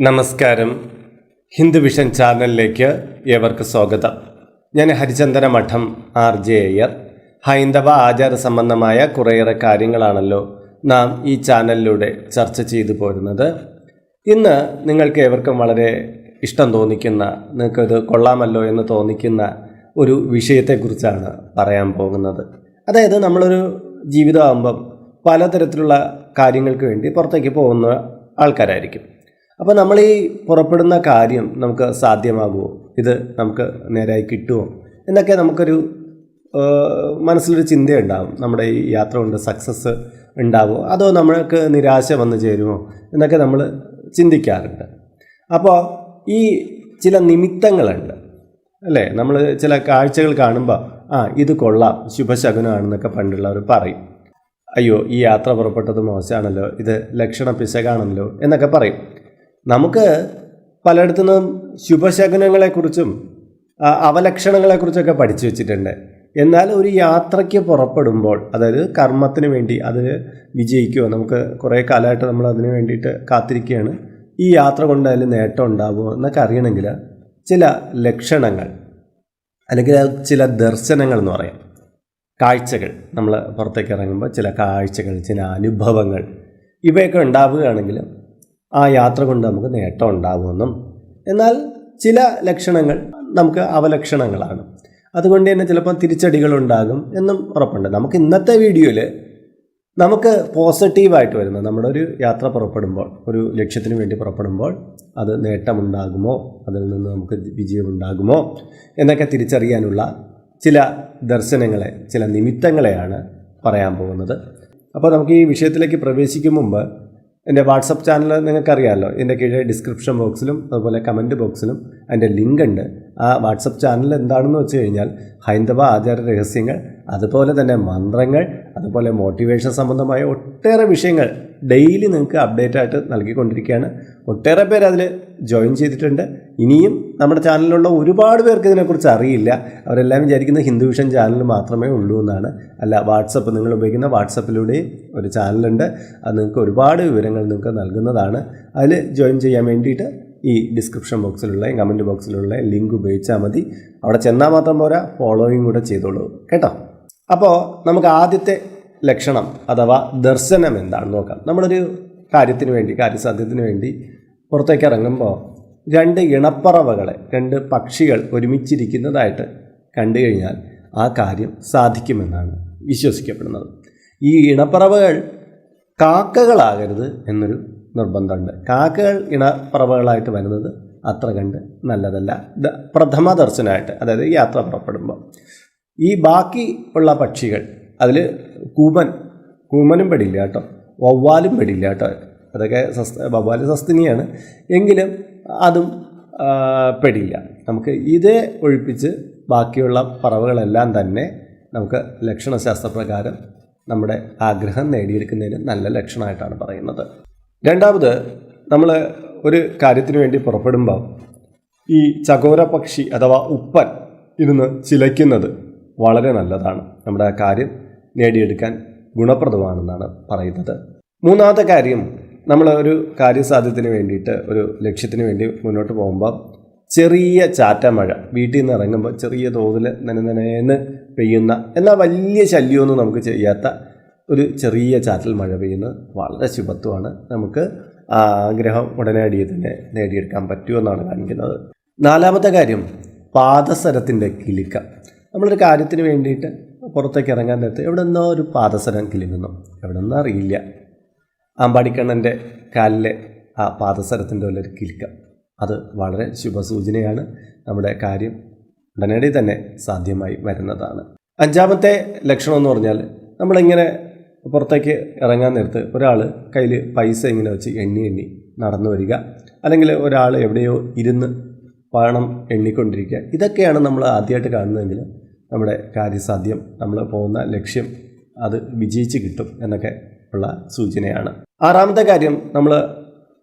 നമസ്കാരം. ഹിന്ദു വിഷൻ ചാനലിലേക്ക് ഏവർക്ക് സ്വാഗതം. ഞാൻ ഹരിചന്ദന മഠം ആർ ജെ അയ്യർ. ഹൈന്ദവ ആചാര സംബന്ധമായ കുറേയേറെ കാര്യങ്ങളാണല്ലോ നാം ഈ ചാനലിലൂടെ ചർച്ച ചെയ്തു പോരുന്നത്. ഇന്ന് നിങ്ങൾക്ക് ഏവർക്കും വളരെ ഇഷ്ടം തോന്നിക്കുന്ന നിങ്ങൾക്കത് കൊള്ളാമല്ലോ എന്ന് തോന്നിക്കുന്ന ഒരു വിഷയത്തെക്കുറിച്ചാണ് പറയാൻ പോകുന്നത്. അതായത് നമ്മളൊരു ജീവിതമാകുമ്പം പലതരത്തിലുള്ള കാര്യങ്ങൾക്ക് വേണ്ടി പുറത്തേക്ക് പോകുന്ന ആൾക്കാരായിരിക്കും. അപ്പോൾ നമ്മൾ ഈ പുറപ്പെടുന്ന കാര്യം നമുക്ക് സാധ്യമാകുമോ ഇത് നമുക്ക് നേരായി കിട്ടുമോ എന്നൊക്കെ നമുക്കൊരു മനസ്സിലൊരു ചിന്തയുണ്ടാവും. നമ്മുടെ ഈ യാത്ര കൊണ്ട് സക്സസ് ഉണ്ടാവുമോ അതോ നമ്മൾക്ക് നിരാശ വന്നു ചേരുമോ? എന്നൊക്കെ നമ്മൾ ചിന്തിക്കാറുണ്ട്. അപ്പോൾ ഈ ചില നിമിത്തങ്ങളുണ്ട്. അല്ലേ? നമ്മൾ ചില കാഴ്ചകൾ കാണുമ്പോൾ ആ ഇത് കൊള്ളാം ശുഭശകുനമാണെന്നൊക്കെ പണ്ടുള്ളവർ പറയും. അയ്യോ ഈ യാത്ര പുറപ്പെട്ടത് മോശമാണല്ലോ ഇത് ലക്ഷണ പിശകാണല്ലോ എന്നൊക്കെ പറയും. നമുക്ക് പലയിടത്തു നിന്നും ശുഭശകുനങ്ങളെക്കുറിച്ചും അവലക്ഷണങ്ങളെക്കുറിച്ചൊക്കെ പഠിച്ചു വെച്ചിട്ടുണ്ട്. എന്നാൽ ഒരു യാത്രയ്ക്ക് പുറപ്പെടുമ്പോൾ അതായത് കർമ്മത്തിന് വേണ്ടി അത് വിജയിക്കുമോ നമുക്ക് കുറേ കാലമായിട്ട് നമ്മൾ അതിന് വേണ്ടിയിട്ട് കാത്തിരിക്കുകയാണ്. ഈ യാത്ര കൊണ്ട് അതിൽ നേട്ടം ഉണ്ടാകുമോ എന്നൊക്കെ അറിയണമെങ്കിൽ ചില ലക്ഷണങ്ങൾ അല്ലെങ്കിൽ ചില ദർശനങ്ങൾ എന്ന് പറയാം. കാഴ്ചകൾ. നമ്മൾ പുറത്തേക്ക് ഇറങ്ങുമ്പോൾ ചില കാഴ്ചകൾ ചില അനുഭവങ്ങൾ ഇവയൊക്കെ ഉണ്ടാവുകയാണെങ്കിൽ ആ യാത്ര കൊണ്ട് നമുക്ക് നേട്ടം ഉണ്ടാകുമെന്നും എന്നാൽ ചില ലക്ഷണങ്ങൾ നമുക്ക് അവലക്ഷണങ്ങളാണ്. അതുകൊണ്ട് തന്നെ ചിലപ്പോൾ തിരിച്ചടികളുണ്ടാകും എന്നും ഉറപ്പുണ്ട്. നമുക്ക് ഇന്നത്തെ വീഡിയോയിൽ നമുക്ക് പോസിറ്റീവായിട്ട് വരുന്ന നമ്മുടെ ഒരു യാത്ര പുറപ്പെടുമ്പോൾ ഒരു ലക്ഷ്യത്തിന് വേണ്ടി പുറപ്പെടുമ്പോൾ അത് നേട്ടമുണ്ടാകുമോ? അതിൽ നിന്ന് നമുക്ക് വിജയമുണ്ടാകുമോ? എന്നൊക്കെ തിരിച്ചറിയാനുള്ള ചില ദർശനങ്ങളെ ചില നിമിത്തങ്ങളെയാണ് പറയാൻ പോകുന്നത്. അപ്പോൾ നമുക്ക് ഈ വിഷയത്തിലേക്ക് പ്രവേശിക്കും മുമ്പ് എന്റെ വാട്സപ്പ് ചാനൽ നിങ്ങൾക്കറിയാമല്ലോ. ഇതിന്റെ കീഴെ ഡിസ്ക്രിപ്ഷൻ ബോക്സിലും അതുപോലെ കമന്റ് ബോക്സിലും അതിന്റെ ലിങ്ക് ഉണ്ട് ആ വാട്സപ്പ് ചാനൽ എന്താണെന്ന് വെച്ച് കഴിഞ്ഞാൽ ഹൈന്ദവ ആചാര രഹസ്യങ്ങൾ അതുപോലെ തന്നെ മന്ത്രങ്ങൾ അതുപോലെ മോട്ടിവേഷൻ സംബന്ധമായ ഒട്ടേറെ വിഷയങ്ങൾ ഡെയിലി നിങ്ങൾക്ക് അപ്ഡേറ്റ് ആയിട്ട് നൽകിക്കൊണ്ടിരിക്കുകയാണ്. ഒട്ടേറെ പേര് അതിൽ ജോയിൻ ചെയ്തിട്ടുണ്ട്. ഇനിയും നമ്മുടെ ചാനലിലുള്ള ഒരുപാട് പേർക്ക് ഇതിനെക്കുറിച്ച് അറിയില്ല. അവരെല്ലാം വിചാരിക്കുന്നത് ഹിന്ദു വിഷൻ ചാനൽ മാത്രമേ ഉള്ളൂ എന്നാണ്. അല്ല വാട്സപ്പ് നിങ്ങൾ ഉപയോഗിക്കുന്ന വാട്സപ്പിലൂടെ ഒരു ചാനലുണ്ട്. അത് നിങ്ങൾക്ക് ഒരുപാട് വിവരങ്ങൾ നിങ്ങൾക്ക് നൽകുന്നതാണ്. അതിൽ ജോയിൻ ചെയ്യാൻ വേണ്ടിയിട്ട് ഈ ഡിസ്ക്രിപ്ഷൻ ബോക്സിലുള്ള കമന്റ് ബോക്സിലുള്ള ലിങ്ക് ഉപയോഗിച്ചാൽ മതി. അവിടെ ചെന്നാൽ മാത്രം പോരാ ഫോളോയിങ് കൂടെ ചെയ്തോളൂ. കേട്ടോ? അപ്പോൾ നമുക്ക് ആദ്യത്തെ ലക്ഷണം അഥവാ ദർശനം എന്താണെന്ന് നോക്കാം. നമ്മളൊരു കാര്യത്തിന് വേണ്ടി കാര്യസാധ്യത്തിന് വേണ്ടി പുറത്തേക്ക് ഇറങ്ങുമ്പോൾ രണ്ട് ഇണപ്പറവകളെ രണ്ട് പക്ഷികൾ ഒരുമിച്ചിരിക്കുന്നതായിട്ട് കണ്ടു കഴിഞ്ഞാൽ ആ കാര്യം സാധിക്കുമെന്നാണ് വിശ്വസിക്കപ്പെടുന്നത്. ഈ ഇണപ്പറവകൾ കാക്കകളാകരുത് എന്നൊരു നിർബന്ധമുണ്ട്. കാക്കകൾ ഇണപ്പറവകളായിട്ട് വരുന്നത് അത്ര കണ്ട് നല്ലതല്ല. പ്രഥമ ദർശനമായിട്ട് അതായത് യാത്ര പുറപ്പെടുമ്പോൾ. ഈ ബാക്കി ഉള്ള പക്ഷികൾ അതിൽ കൂമൻ കൂമനും പെടില്ല കേട്ടോ. വവ്വാലും പെടില്ല കേട്ടോ. അതൊക്കെ സസ്ത വവ്വാൽ സസ്തിനിയാണ്. എങ്കിലും അതും പെടില്ല. നമുക്ക് ഇതേ ഒഴിപ്പിച്ച് ബാക്കിയുള്ള പറവുകളെല്ലാം തന്നെ നമുക്ക് ലക്ഷണശാസ്ത്രപ്രകാരം നമ്മുടെ ആഗ്രഹം നേടിയെടുക്കുന്നതിന് നല്ല ലക്ഷണമായിട്ടാണ് പറയുന്നത്. രണ്ടാമത് നമ്മൾ ഒരു കാര്യത്തിന് വേണ്ടി പുറപ്പെടുമ്പോൾ ഈ ചകോര പക്ഷി അഥവാ ഉപ്പൻ ഇരുന്ന് ചിലയ്ക്കുന്നത് വളരെ നല്ലതാണ്. നമ്മുടെ ആ കാര്യം നേടിയെടുക്കാൻ ഗുണപ്രദമാണെന്നാണ് പറയുന്നത്. മൂന്നാമത്തെ കാര്യം നമ്മൾ ഒരു കാര്യസാധ്യത്തിന് വേണ്ടിയിട്ട് ഒരു ലക്ഷ്യത്തിന് വേണ്ടി മുന്നോട്ട് പോകുമ്പോൾ ചെറിയ ചാറ്റമഴ വീട്ടിൽ നിന്ന് ഇറങ്ങുമ്പോൾ ചെറിയ തോതിൽ നനനനേന്ന് പെയ്യുന്ന എന്നാൽ വലിയ ശല്യമൊന്നും നമുക്ക് ചെയ്യാത്ത ഒരു ചെറിയ ചാറ്റൽ മഴ പെയ്യുന്നത് വളരെ ശുഭത്വമാണ്. നമുക്ക് ആഗ്രഹം ഉടനടി തന്നെ നേടിയെടുക്കാൻ പറ്റുമെന്നാണ് കാണിക്കുന്നത്. നാലാമത്തെ കാര്യം പാദസരത്തിന്റെ കിലുക്കം നമ്മളൊരു കാര്യത്തിന് വേണ്ടിയിട്ട് പുറത്തേക്ക് ഇറങ്ങാൻ നേരത്ത് എവിടെ നിന്നോ ഒരു പാദസരം കിലുങ്ങുന്നു. എവിടെ നിന്നോ അറിയില്ല. അമ്പാടിക്കണ്ണന്റെ കാലിലെ ആ പാദസരത്തിന്റെ ഉള്ളൊരു കിലുക്കം. അത് വളരെ ശുഭസൂചനയാണ്. നമ്മുടെ കാര്യം ഉടനടി തന്നെ സാധ്യമായി വരുന്നതാണ്. അഞ്ചാമത്തെ ലക്ഷണം എന്ന് പറഞ്ഞാൽ നമ്മളിങ്ങനെ പുറത്തേക്ക് ഇറങ്ങാൻ നേരത്ത് ഒരാൾ കയ്യിൽ പൈസ ഇങ്ങനെ വെച്ച് എണ്ണി എണ്ണി നടന്നു വരിക. അല്ലെങ്കിൽ ഒരാൾ എവിടെയോ ഇരുന്ന് പണം എണ്ണിക്കൊണ്ടിരിക്കുക. ഇതൊക്കെയാണ് നമ്മൾ ആദ്യമായിട്ട് കാണുന്നതെങ്കിൽ നമ്മുടെ കാര്യസാധ്യം നമ്മൾ പോകുന്ന ലക്ഷ്യം അത് വിജയിച്ച് കിട്ടും എന്നൊക്കെ ഉള്ള സൂചനയാണ്. ആറാമത്തെ കാര്യം നമ്മൾ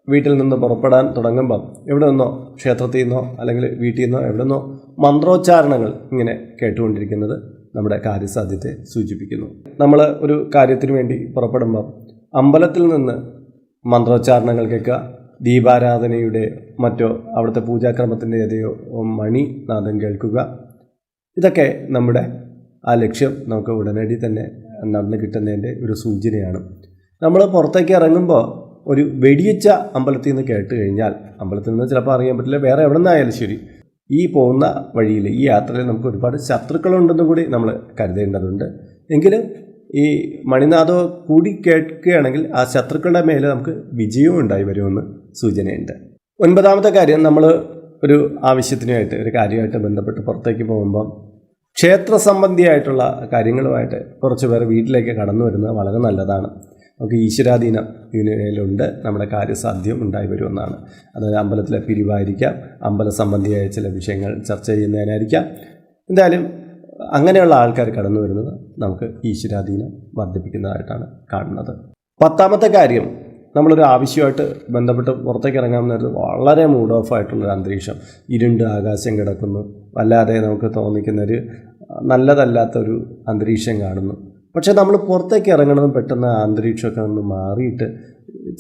വീട്ടിൽ നിന്ന് പുറപ്പെടാൻ തുടങ്ങുമ്പം എവിടെ നിന്നോ ക്ഷേത്രത്തിൽ നിന്നോ അല്ലെങ്കിൽ വീട്ടിൽ നിന്നോ എവിടെ നിന്നോ മന്ത്രോച്ചാരണങ്ങൾ ഇങ്ങനെ കേട്ടുകൊണ്ടിരിക്കുന്നത് നമ്മുടെ കാര്യസാധ്യത്തെ സൂചിപ്പിക്കുന്നു. നമ്മൾ ഒരു കാര്യത്തിന് വേണ്ടി പുറപ്പെടുമ്പം അമ്പലത്തിൽ നിന്ന് മന്ത്രോച്ചാരണങ്ങൾ കേൾക്കുക ദീപാരാധനയുടെ മറ്റോ അവിടുത്തെ പൂജാക്രമത്തിന്റെ ഏതെയോ മണി നാദം കേൾക്കുക ഇതൊക്കെ നമ്മുടെ ആ ലക്ഷ്യം നമുക്ക് ഉടനടി തന്നെ നടന്നു കിട്ടുന്നതിന്റെ ഒരു സൂചനയാണ്. നമ്മൾ പുറത്തേക്ക് ഇറങ്ങുമ്പോൾ ഒരു വെടിയച്ച അമ്പലത്തിൽ നിന്ന് കേട്ട് കഴിഞ്ഞാൽ അമ്പലത്തിൽ നിന്ന് ചിലപ്പോൾ അറിയാൻ പറ്റില്ല വേറെ എവിടെ നിന്നായാലും ശരി ഈ പോകുന്ന വഴിയിൽ ഈ യാത്രയിൽ നമുക്ക് ഒരുപാട് ശത്രുക്കളുണ്ടെന്നും കൂടി നമ്മൾ കരുതേണ്ടതുണ്ട്. എങ്കിലും ഈ മണിനാഥോ കൂടി കേൾക്കുകയാണെങ്കിൽ ആ ശത്രുക്കളുടെ മേലെ നമുക്ക് വിജയവും ഉണ്ടായി വരുമെന്ന് സൂചനയുണ്ട്. ഒൻപതാമത്തെ കാര്യം നമ്മൾ ഒരു ആവശ്യത്തിനുമായിട്ട് ഒരു കാര്യമായിട്ട് ബന്ധപ്പെട്ട് പുറത്തേക്ക് പോകുമ്പം ക്ഷേത്ര സംബന്ധിയായിട്ടുള്ള കാര്യങ്ങളുമായിട്ട് കുറച്ച് പേർ വീട്ടിലേക്ക് കടന്നു വരുന്നത് വളരെ നല്ലതാണ്. നമുക്ക് ഈശ്വരാധീനം ഇതിനുണ്ട് നമ്മുടെ കാര്യസാധ്യം ഉണ്ടായി വരുമെന്നാണ്. അതായത് അമ്പലത്തിലെ പിരിവായിരിക്കാം. അമ്പല സംബന്ധിയായ ചില വിഷയങ്ങൾ ചർച്ച ചെയ്യുന്നതിനായിരിക്കാം. എന്തായാലും അങ്ങനെയുള്ള ആൾക്കാർ കടന്നു വരുന്നത് നമുക്ക് ഈശ്വരാധീനം വർദ്ധിപ്പിക്കുന്നതായിട്ടാണ് കാണുന്നത്. പത്താമത്തെ കാര്യം നമ്മളൊരു ആവശ്യമായിട്ട് ബന്ധപ്പെട്ട് പുറത്തേക്ക് ഇറങ്ങാൻ നേരത്ത് വളരെ മൂഡ് ഓഫ് ആയിട്ടുള്ളൊരു അന്തരീക്ഷം. ഇരുണ്ട് ആകാശം കിടക്കുന്നു. അല്ലാതെ നമുക്ക് തോന്നിക്കുന്നൊരു നല്ലതല്ലാത്തൊരു അന്തരീക്ഷം കാണുന്നു. പക്ഷേ നമ്മൾ പുറത്തേക്ക് ഇറങ്ങണതും പെട്ടെന്ന് അന്തരീക്ഷമൊക്കെ ഒന്ന് മാറിയിട്ട്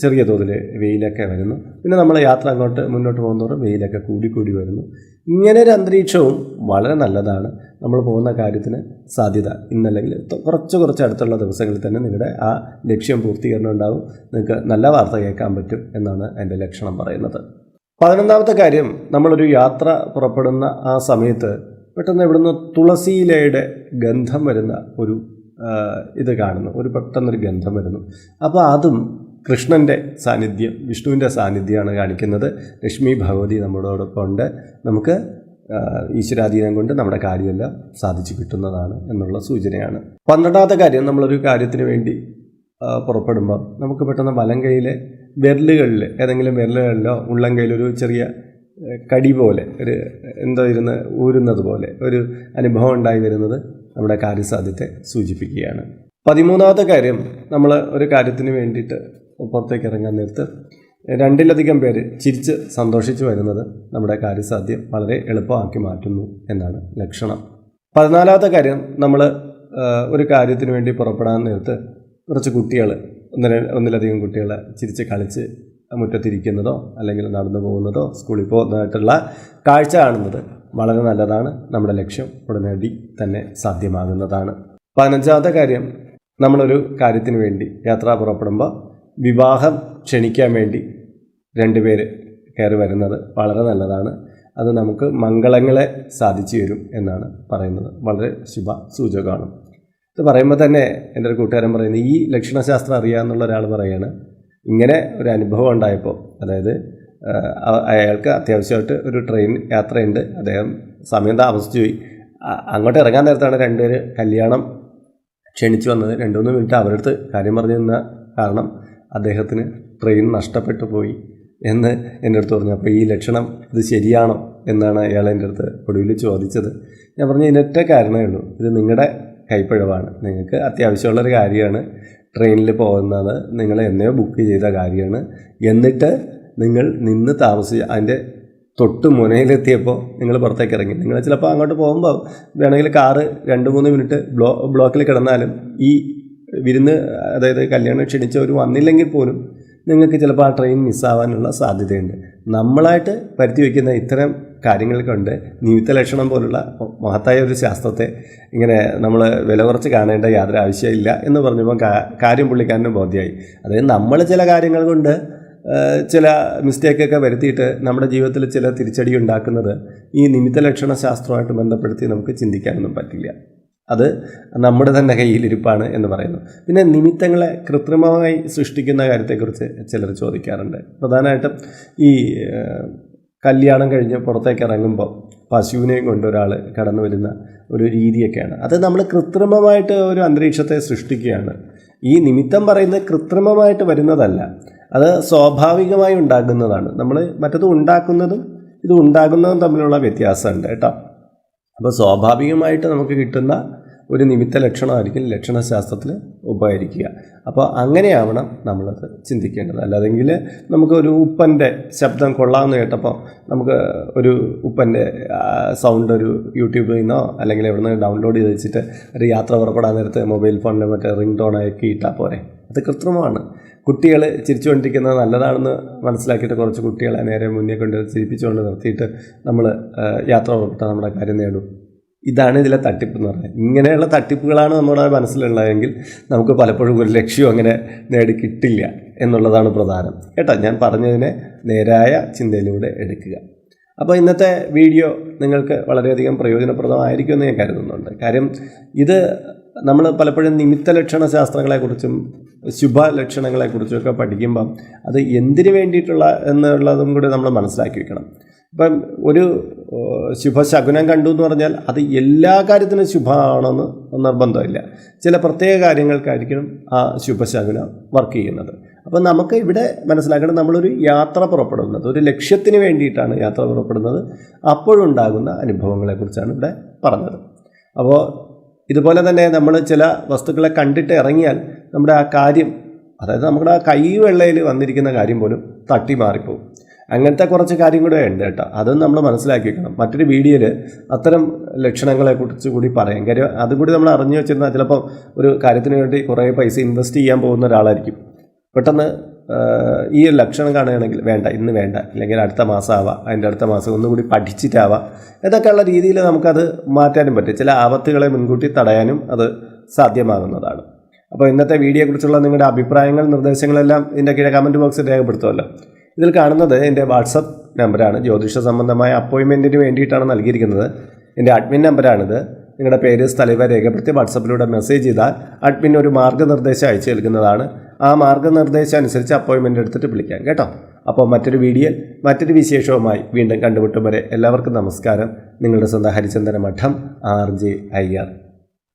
ചെറിയ തോതിൽ വെയിലൊക്കെ വരുന്നു. പിന്നെ നമ്മൾ യാത്ര അങ്ങോട്ട് മുന്നോട്ട് പോകുന്നതോടെ വെയിലൊക്കെ കൂടി കൂടി വരുന്നു. ഇങ്ങനെ ഒരു അന്തരീക്ഷവും വളരെ നല്ലതാണ്. നമ്മൾ പോകുന്ന കാര്യത്തിന് സാധ്യത. ഇന്നല്ലെങ്കിൽ കുറച്ച് കുറച്ച് അടുത്തുള്ള ദിവസങ്ങളിൽ തന്നെ നിങ്ങളുടെ ആ ലക്ഷ്യം പൂർത്തീകരണം ഉണ്ടാവും നിങ്ങൾക്ക് നല്ല വാർത്ത കേൾക്കാൻ പറ്റും എന്നാണ് എന്റെ ലക്ഷണം പറയുന്നത്. പതിനൊന്നാമത്തെ കാര്യം നമ്മളൊരു യാത്ര പുറപ്പെടുന്ന ആ സമയത്ത് പെട്ടെന്ന് ഇവിടുന്ന് തുളസിയിലയുടെ ഗന്ധം വരുന്ന ഒരു ഇത് കാണുന്നു. ഒരു പെട്ടെന്നൊരു ഗന്ധം വരുന്നു. അപ്പോൾ അതും കൃഷ്ണന്റെ സാന്നിധ്യം വിഷ്ണുവിന്റെ സാന്നിധ്യമാണ് കാണിക്കുന്നത്. ലക്ഷ്മി ഭഗവതി നമ്മളോടൊപ്പം ഉണ്ട് നമുക്ക് ഈശ്വരാധീനം കൊണ്ട് നമ്മുടെ കാര്യമെല്ലാം സാധിച്ചു കിട്ടുന്നതാണ് എന്നുള്ള സൂചനയാണ്. പന്ത്രണ്ടാമത്തെ കാര്യം നമ്മളൊരു കാര്യത്തിന് വേണ്ടി പുറപ്പെടുമ്പോൾ നമുക്ക് പെട്ടെന്ന് വലം കൈയിലെ വിരലുകളിൽ ഏതെങ്കിലും വിരലുകളിലോ ഉള്ളം കയ്യിലൊരു ചെറിയ കടി പോലെ ഒരു എന്തോ ഇരുന്ന് ഊരുന്നത് പോലെ ഒരു അനുഭവം ഉണ്ടായി വരുന്നത് നമ്മുടെ കാര്യസാധ്യത്തെ സൂചിപ്പിക്കുകയാണ്. പതിമൂന്നാമത്തെ കാര്യം നമ്മൾ ഒരു കാര്യത്തിന് വേണ്ടിയിട്ട് പുറത്തേക്ക് ഇറങ്ങാൻ നേരത്ത് രണ്ടിലധികം പേര് ചിരിച്ച് സന്തോഷിച്ചു വരുന്നത് നമ്മുടെ കാര്യസാധ്യം വളരെ എളുപ്പമാക്കി മാറ്റുന്നു എന്നാണ് ലക്ഷണം. പതിനാലാമത്തെ കാര്യം നമ്മൾ ഒരു കാര്യത്തിന് വേണ്ടി പുറപ്പെടാൻ നേരത്ത് കുറച്ച് കുട്ടികൾ ഒന്നര ഒന്നിലധികം കുട്ടികൾ ചിരിച്ച് കളിച്ച് മുറ്റത്തിരിക്കുന്നതോ അല്ലെങ്കിൽ നടന്നു പോകുന്നതോ സ്കൂളിൽ പോകുന്നതായിട്ടുള്ള കാഴ്ച കാണുന്നത് വളരെ നല്ലതാണ്. നമ്മുടെ ലക്ഷ്യം ഉടനടി തന്നെ സാധ്യമാകുന്നതാണ്. പതിനഞ്ചാമത്തെ കാര്യം നമ്മളൊരു കാര്യത്തിന് വേണ്ടി യാത്ര പുറപ്പെടുമ്പോൾ വിവാഹം ക്ഷണിക്കാൻ വേണ്ടി രണ്ടുപേര് കയറി വരുന്നത് വളരെ നല്ലതാണ്. അത് നമുക്ക് മംഗളങ്ങളെ സാധിച്ചു തരും എന്നാണ് പറയുന്നത്. വളരെ ശുഭ സൂചകമാണ് ഇത് പറയുമ്പോൾ തന്നെ എന്റെ ഒരു കൂട്ടുകാരൻ പറയുന്നത് ഈ ലക്ഷണശാസ്ത്രം അറിയാമെന്നുള്ള ഒരാൾ പറയുകയാണ് ഇങ്ങനെ ഒരു അനുഭവം ഉണ്ടായപ്പോൾ അതായത് അയാൾക്ക് അത്യാവശ്യമായിട്ട് ഒരു ട്രെയിൻ യാത്രയുണ്ട്. അദ്ദേഹം സമയം താമസിച്ചു പോയി. അങ്ങോട്ട് ഇറങ്ങാൻ നേരത്താണ് രണ്ടുപേര് കല്യാണം ക്ഷണിച്ചു വന്നത്. രണ്ട് മൂന്ന് മിനിറ്റ് അവരുടെ അടുത്ത് കാര്യം പറഞ്ഞു നിന്ന കാരണം അദ്ദേഹത്തിന് ട്രെയിൻ നഷ്ടപ്പെട്ടു പോയി എന്ന് എന്റെ അടുത്ത് പറഞ്ഞു. അപ്പോൾ ഈ ലക്ഷണം ഇത് ശരിയാണോ? എന്നാണ് അയാൾ എന്റെ അടുത്ത് ഒടുവിൽ ചോദിച്ചത്. ഞാൻ പറഞ്ഞു ഇതിനൊറ്റ കാരണമേ ഉള്ളൂ. ഇത് നിങ്ങളുടെ കൈപ്പിഴവാണ്. നിങ്ങൾക്ക് അത്യാവശ്യമുള്ളൊരു കാര്യമാണ്. ട്രെയിനിൽ പോകുന്നത് നിങ്ങൾ എന്നെയോ ബുക്ക് ചെയ്ത കാര്യമാണ്. എന്നിട്ട് നിങ്ങൾ നിന്ന് താമസിച്ച് അതിന്റെ തൊട്ട് മുനയിലെത്തിയപ്പോൾ നിങ്ങൾ പുറത്തേക്ക് ഇറങ്ങി. നിങ്ങൾ ചിലപ്പോൾ അങ്ങോട്ട് പോകുമ്പോൾ വേണമെങ്കിൽ കാറ് രണ്ട് മൂന്ന് മിനിറ്റ് ബ്ലോ ബ്ലോക്കിൽ കിടന്നാലും ഈ വിരുന്ന് അതായത് കല്യാണം ക്ഷണിച്ചവർ വന്നില്ലെങ്കിൽ പോലും നിങ്ങൾക്ക് ചിലപ്പോൾ ആ ട്രെയിൻ മിസ്സാവാനുള്ള സാധ്യതയുണ്ട്. നമ്മളായിട്ട് പരുത്തി വയ്ക്കുന്ന ഇത്തരം കാര്യങ്ങൾ കൊണ്ട് നിമിത്ത ലക്ഷണം പോലുള്ള മഹത്തായ ഒരു ശാസ്ത്രത്തെ ഇങ്ങനെ നമ്മൾ വില കുറച്ച് കാണേണ്ട യാതൊരു ആവശ്യമില്ല എന്ന് പറഞ്ഞപ്പോൾ കാര്യം പുള്ളിക്കാരന് ബോധ്യമായി അതായത് നമ്മൾ ചില കാര്യങ്ങൾ കൊണ്ട് ചില മിസ്റ്റേക്കൊക്കെ വരുത്തിയിട്ട് നമ്മുടെ ജീവിതത്തിൽ ചില തിരിച്ചടി ഉണ്ടാക്കുന്നത് ഈ നിമിത്ത ലക്ഷണ ശാസ്ത്രമായിട്ട് ബന്ധപ്പെടുത്തി നമുക്ക് ചിന്തിക്കാനൊന്നും പറ്റില്ല. അത് നമ്മുടെ തന്നെ കയ്യിലിരിപ്പാണ് എന്ന് പറയുന്നു. പിന്നെ നിമിത്തങ്ങളെ കൃത്രിമമായി സൃഷ്ടിക്കുന്ന കാര്യത്തെക്കുറിച്ച് ചിലർ ചോദിക്കാറുണ്ട്. പ്രധാനമായിട്ടും ഈ കല്യാണം കഴിഞ്ഞ് പുറത്തേക്ക് ഇറങ്ങുമ്പോൾ പശുവിനെയും കൊണ്ട് ഒരാൾ കടന്നു വരുന്ന ഒരു രീതിയൊക്കെയാണ്. അത് നമ്മൾ കൃത്രിമമായിട്ട് ഒരു അന്തരീക്ഷത്തെ സൃഷ്ടിക്കുകയാണ്. ഈ നിമിത്തം പറയുന്നത് കൃത്രിമമായിട്ട് വരുന്നതല്ല. അത് സ്വാഭാവികമായി ഉണ്ടാകുന്നതാണ്. നമ്മൾ മറ്റത് ഉണ്ടാക്കുന്നതും ഇത് ഉണ്ടാകുന്നതും തമ്മിലുള്ള വ്യത്യാസമുണ്ട് കേട്ടോ. അപ്പോൾ സ്വാഭാവികമായിട്ട് നമുക്ക് കിട്ടുന്ന ഒരു നിമിത്ത ലക്ഷണമായിരിക്കും ലക്ഷണശാസ്ത്രത്തിൽ ഉപകരിക്കുക അപ്പോൾ അങ്ങനെയാവണം നമ്മളത് ചിന്തിക്കേണ്ടത്. അല്ലാതെങ്കിൽ നമുക്ക് ഒരു ഉപ്പന്റെ ശബ്ദം കൊള്ളാമെന്ന് കേട്ടപ്പോൾ നമുക്ക് ഒരു ഉപ്പന്റെ സൗണ്ട് ഒരു യൂട്യൂബിൽ നിന്നോ അല്ലെങ്കിൽ എവിടെ നിന്ന് ഡൗൺലോഡ് ചെയ്ത് വെച്ചിട്ട് ഒരു യാത്ര പുറപ്പെടാൻ നേരത്തെ മൊബൈൽ ഫോണിൽ മറ്റേ റിംഗ് ടോൺ ആക്കി ഇട്ടാൽ പോരെ. അത് കൃത്രിമമാണ്. കുട്ടികൾ ചിരിച്ചുകൊണ്ടിരിക്കുന്നത് നല്ലതാണെന്ന് മനസ്സിലാക്കിയിട്ട് കുറച്ച് കുട്ടികളെ നേരെ മുന്നേ കൊണ്ട് ചിരിപ്പിച്ചുകൊണ്ട് നിർത്തിയിട്ട് നമ്മൾ യാത്ര പുറപ്പെട്ട നമ്മുടെ കാര്യം നേടും. ഇതാണ് ഇതിലെ തട്ടിപ്പ് എന്ന് പറയുന്നത്. ഇങ്ങനെയുള്ള തട്ടിപ്പുകളാണ് നമ്മുടെ മനസ്സിലുള്ളതെങ്കിൽ നമുക്ക് പലപ്പോഴും ഒരു ലക്ഷ്യവും അങ്ങനെ നേടി കിട്ടില്ല എന്നുള്ളതാണ് പ്രധാനം. കേട്ടോ ഞാൻ പറഞ്ഞതിനെ നേരായ ചിന്തയിലൂടെ എടുക്കുക. അപ്പോൾ ഇന്നത്തെ വീഡിയോ നിങ്ങൾക്ക് വളരെയധികം പ്രയോജനപ്രദമായിരിക്കുമെന്ന് ഞാൻ കരുതുന്നുണ്ട്. കാര്യം ഇത് നമ്മൾ പലപ്പോഴും നിമിത്ത ലക്ഷണ ശാസ്ത്രങ്ങളെക്കുറിച്ചും ശുഭ കുറിച്ചൊക്കെ ഒക്കെ പഠിക്കുമ്പം അത് എന്തിനു വേണ്ടിയിട്ടുള്ള എന്നുള്ളതും കൂടി നമ്മൾ മനസ്സിലാക്കി വെക്കണം. ഇപ്പം ഒരു ശുഭ ശുഭശകുനം കണ്ടു എന്ന് പറഞ്ഞാൽ അത് എല്ലാ കാര്യത്തിനും ശുഭമാണെന്ന് നിർബന്ധമില്ല. ചില പ്രത്യേക കാര്യങ്ങൾക്കായിരിക്കണം ആ ശുഭശകുനം വർക്ക് ചെയ്യുന്നത്. അപ്പം നമുക്ക് ഇവിടെ മനസ്സിലാക്കണം നമ്മളൊരു യാത്ര പുറപ്പെടുന്നത് ഒരു ലക്ഷ്യത്തിന് വേണ്ടിയിട്ടാണ് യാത്ര പുറപ്പെടുന്നത്. അപ്പോഴുണ്ടാകുന്ന അനുഭവങ്ങളെക്കുറിച്ചാണ് ഇവിടെ പറഞ്ഞത്. അപ്പോൾ ഇതുപോലെ തന്നെ നമ്മൾ ചില വസ്തുക്കളെ കണ്ടിട്ട് ഇറങ്ങിയാൽ നമ്മുടെ ആ കാര്യം അതായത് നമ്മുടെ ആ കൈവെള്ളയിൽ വന്നിരിക്കുന്ന കാര്യം പോലും തട്ടി മാറിപ്പോകും അങ്ങനത്തെ കുറച്ച് കാര്യം കൂടെ ഉണ്ട് കേട്ടോ. അതും നമ്മൾ മനസ്സിലാക്കി വെക്കണം മറ്റൊരു വീഡിയോയിൽ അത്തരം ലക്ഷണങ്ങളെ കുറിച്ച് കൂടി പറയാം. കാര്യം അതും കൂടി നമ്മൾ അറിഞ്ഞു വെച്ചിരുന്നാൽ ചിലപ്പോൾ ഒരു കാര്യത്തിന് വേണ്ടി കുറേ പൈസ ഇൻവെസ്റ്റ് ചെയ്യാൻ പോകുന്ന ഒരാളായിരിക്കും. പെട്ടെന്ന് ഈ ഒരു ലക്ഷണം കാണുകയാണെങ്കിൽ വേണ്ട ഇന്ന് വേണ്ട. അല്ലെങ്കിൽ അടുത്ത മാസം ആവാം അതിന്റെ അടുത്ത മാസം ഒന്നുകൂടി പഠിച്ചിട്ടാവാം. ഇതൊക്കെയുള്ള രീതിയിൽ നമുക്കത് മാറ്റാനും പറ്റും. ചില ആപത്തുകളെ മുൻകൂട്ടി തടയാനും അത് സാധ്യമാകുന്നതാണ്. അപ്പോൾ ഇന്നത്തെ വീഡിയോയെക്കുറിച്ചുള്ള നിങ്ങളുടെ അഭിപ്രായങ്ങൾ നിർദ്ദേശങ്ങളെല്ലാം ഇതിന്റെ കീഴെ കമന്റ് ബോക്സിൽ രേഖപ്പെടുത്തുമല്ലോ. ഇതിൽ കാണുന്നത് എന്റെ വാട്സപ്പ് നമ്പറാണ് ജ്യോതിഷ സംബന്ധമായ അപ്പോയിൻമെന്റിന് വേണ്ടിയിട്ടാണ് നൽകിയിരിക്കുന്നത്. എന്റെ അഡ്മിൻ നമ്പറാണിത് നിങ്ങളുടെ പേര് സ്ഥലവ രേഖപ്പെടുത്തി വാട്സപ്പിലൂടെ മെസ്സേജ് ചെയ്താൽ അഡ്മിൻ ഒരു മാർഗനിർദ്ദേശം അയച്ചു നൽകുന്നതാണ്. ആ മാർഗനിർദ്ദേശം അനുസരിച്ച് അപ്പോയിൻമെന്റ് എടുത്തിട്ട് വിളിക്കാം കേട്ടോ. അപ്പോൾ മറ്റൊരു വീഡിയോ മറ്റൊരു വിശേഷവുമായി വീണ്ടും കണ്ടുമുട്ടും വരെ എല്ലാവർക്കും നമസ്കാരം. നിങ്ങളുടെ സ്വന്തം ഹരിചന്ദന മഠം ആർ ജെ അയ്യർ.